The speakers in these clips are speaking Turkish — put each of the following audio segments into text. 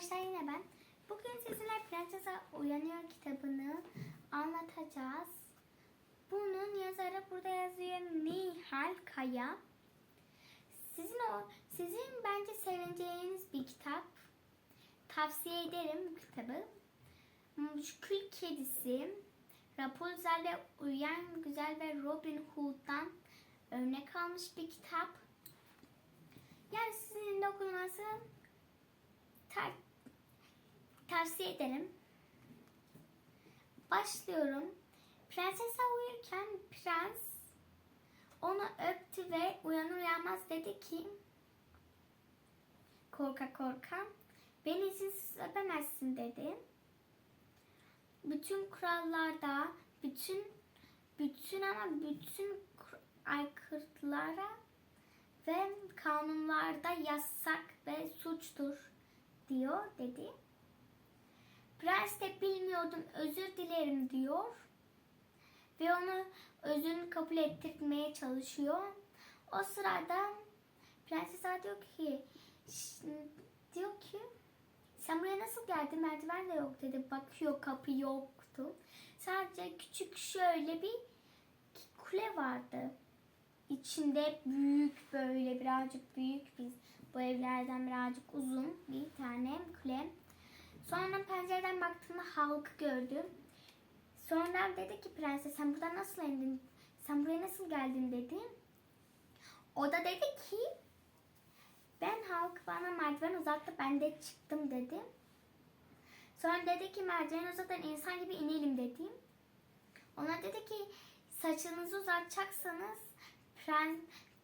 arkadaşlar yine ben. Bugün sizinle Prensesa Uyanıyor kitabını anlatacağız. Bunun yazarı burada yazıyor Nihal Kaya. Sizin o sizin bence seveceğiniz bir kitap. Tavsiye ederim bu kitabı. Kül Kedisi, Rapunzel ve Uyuyan Güzel ve Robin Hood'dan örnek almış bir kitap. Yani sizin de okunması ta- tavsiye ederim. Başlıyorum. Prensesa uyurken prens onu öptü ve uyanır uyanmaz dedi ki korka korka beni izinsiz öpemezsin dedi. Bütün kurallarda, bütün bütün ama bütün aykırılara ve kanunlarda yasak ve suçtur diyor dedi. Prens de bilmiyordum özür dilerim diyor. Ve onu özrünü kabul ettirmeye çalışıyor. O sırada Prenses diyor ki "Ş- diyor ki sen buraya nasıl geldin merdiven de yok dedi. Bakıyor kapı yoktu. Sadece küçük şöyle bir kule vardı. İçinde büyük böyle birazcık büyük biz bu evlerden birazcık uzun bir tane kule. Sonra pencereden baktığımda halkı gördüm. Sonra dedi ki prenses sen buradan nasıl indin? Sen buraya nasıl geldin dedi. O da dedi ki ben halk bana merdiven uzattı ben de çıktım dedi. Sonra dedi ki merdiven uzatan insan gibi inelim dedi. Ona dedi ki saçınızı uzatacaksanız prens,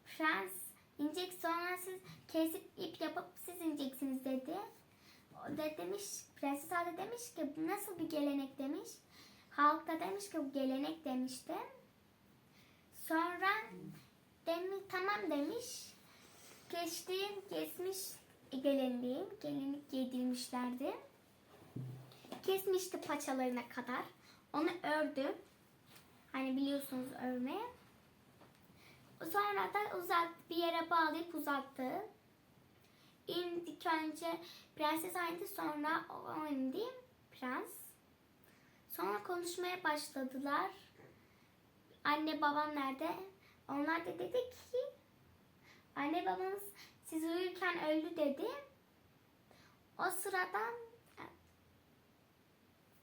prens inecek sonra siz kesip ip yapıp siz ineceksiniz dedi. Da demiş, Prenses Ada demiş ki nasıl bir gelenek demiş. Halk da demiş ki bu gelenek demişti. Sonra demiş, tamam demiş. Geçti, kesmiş gelinliği, gelinlik giydirmişlerdi. Kesmişti paçalarına kadar. Onu ördü. Hani biliyorsunuz örme. Sonra da uzat, bir yere bağlayıp uzattı. İndik önce prenses indi sonra o indi prens. Sonra konuşmaya başladılar. Anne babam nerede? Onlar da dedi ki anne babamız siz uyurken öldü dedi. O sırada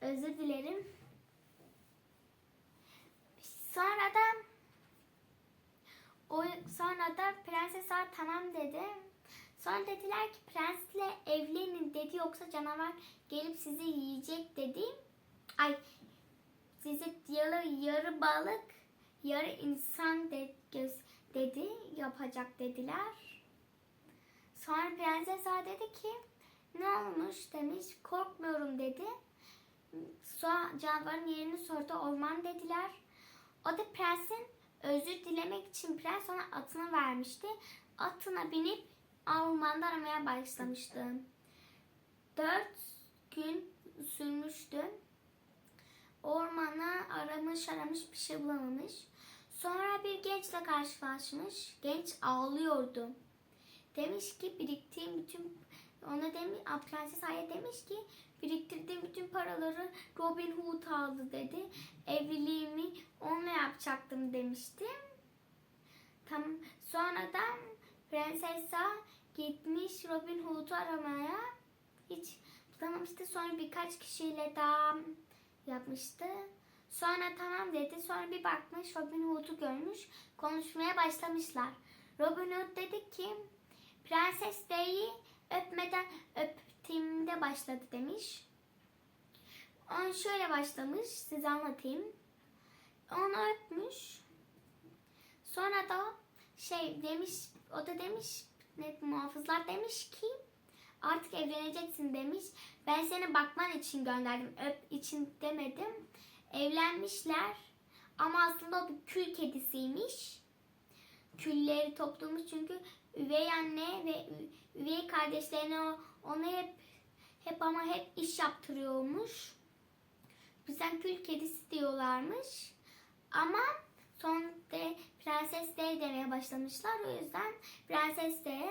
özür dilerim. Sonra da o sonra da prenses "Aa, tamam dedi. Sonra dediler ki prensle evlenin dedi yoksa canavar gelip sizi yiyecek dedi. Ay sizi yarı, yarı balık yarı insan de, göz, dedi yapacak dediler. Sonra prenses Ağa dedi ki ne olmuş demiş korkmuyorum dedi. Sonra canavarın yerini sordu orman dediler. O da prensin özür dilemek için prens ona atını vermişti. Atına binip ormanda aramaya başlamıştı. Dört gün sürmüştü. Ormana aramış aramış bir şey bulamamış. Sonra bir gençle karşılaşmış. Genç ağlıyordu. Demiş ki biriktiğim bütün ona demiş, Prenses Aya demiş ki biriktirdiğim bütün paraları Robin Hood aldı dedi. Evliliğimi onunla yapacaktım demişti. Tam sonradan Prensesa gitmiş Robin Hood'u aramaya. Hiç bulamamıştı. Sonra birkaç kişiyle daha yapmıştı. Sonra tamam dedi. Sonra bir bakmış Robin Hood'u görmüş. Konuşmaya başlamışlar. Robin Hood dedi ki Prenses Day'i öpmeden öptüğümde başladı demiş. Onu şöyle başlamış. Size anlatayım. Onu öpmüş. Sonra da şey demiş, o da demiş, ne, muhafızlar demiş ki artık evleneceksin demiş. Ben seni bakman için gönderdim, öp için demedim. Evlenmişler ama aslında o bir kül kedisiymiş. Külleri toplamış çünkü üvey anne ve üvey kardeşlerine onu hep hep ama hep iş yaptırıyormuş. Bizden kül kedisi diyorlarmış. Ama son de prenses de demeye başlamışlar. O yüzden prenses de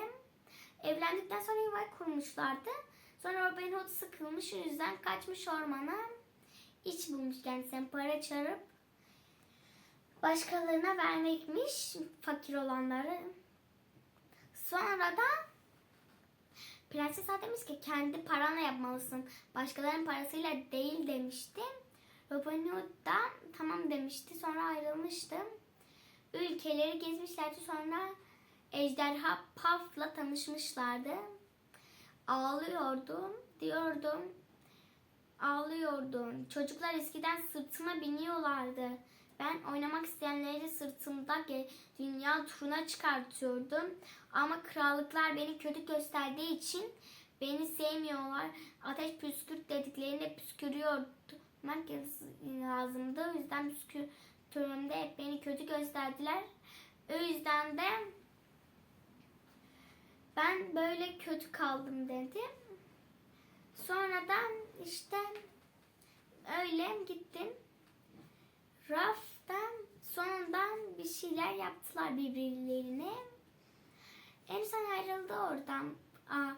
evlendikten sonra yuva kurmuşlardı. Sonra Robin Hood sıkılmış o yüzden kaçmış ormana. İç bulmuş kendisine para çarıp başkalarına vermekmiş fakir olanları. Sonra da Prenses demiş ki kendi paranla yapmalısın. Başkalarının parasıyla değil demişti. Da tamam demişti. Sonra ayrılmıştı. Ülkeleri gezmişlerdi. Sonra Ejderha Puff'la tanışmışlardı. Ağlıyordum. Diyordum. Ağlıyordum. Çocuklar eskiden sırtıma biniyorlardı. Ben oynamak isteyenleri sırtımda dünya turuna çıkartıyordum. Ama krallıklar beni kötü gösterdiği için beni sevmiyorlar. Ateş püskürt dediklerinde püskürüyordum. lazımdı. O yüzden püskürtürümde hep beni kötü gösterdiler. O yüzden de ben böyle kötü kaldım dedi. Sonradan işte öyle gittim. Raftan sonundan bir şeyler yaptılar birbirlerine. En son ayrıldı oradan aa,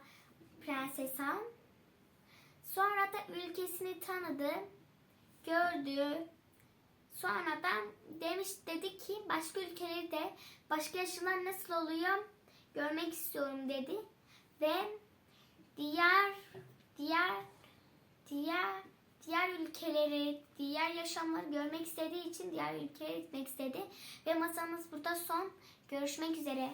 Prenses Han. Sonra da ülkesini tanıdı, gördü. Sonradan demiş dedi ki başka ülkeleri de başka yaşlılar nasıl oluyor görmek istiyorum dedi ve diğer diğer diğer diğer ülkeleri, diğer yaşamları görmek istediği için diğer ülkeye gitmek istedi ve masamız burada son. Görüşmek üzere.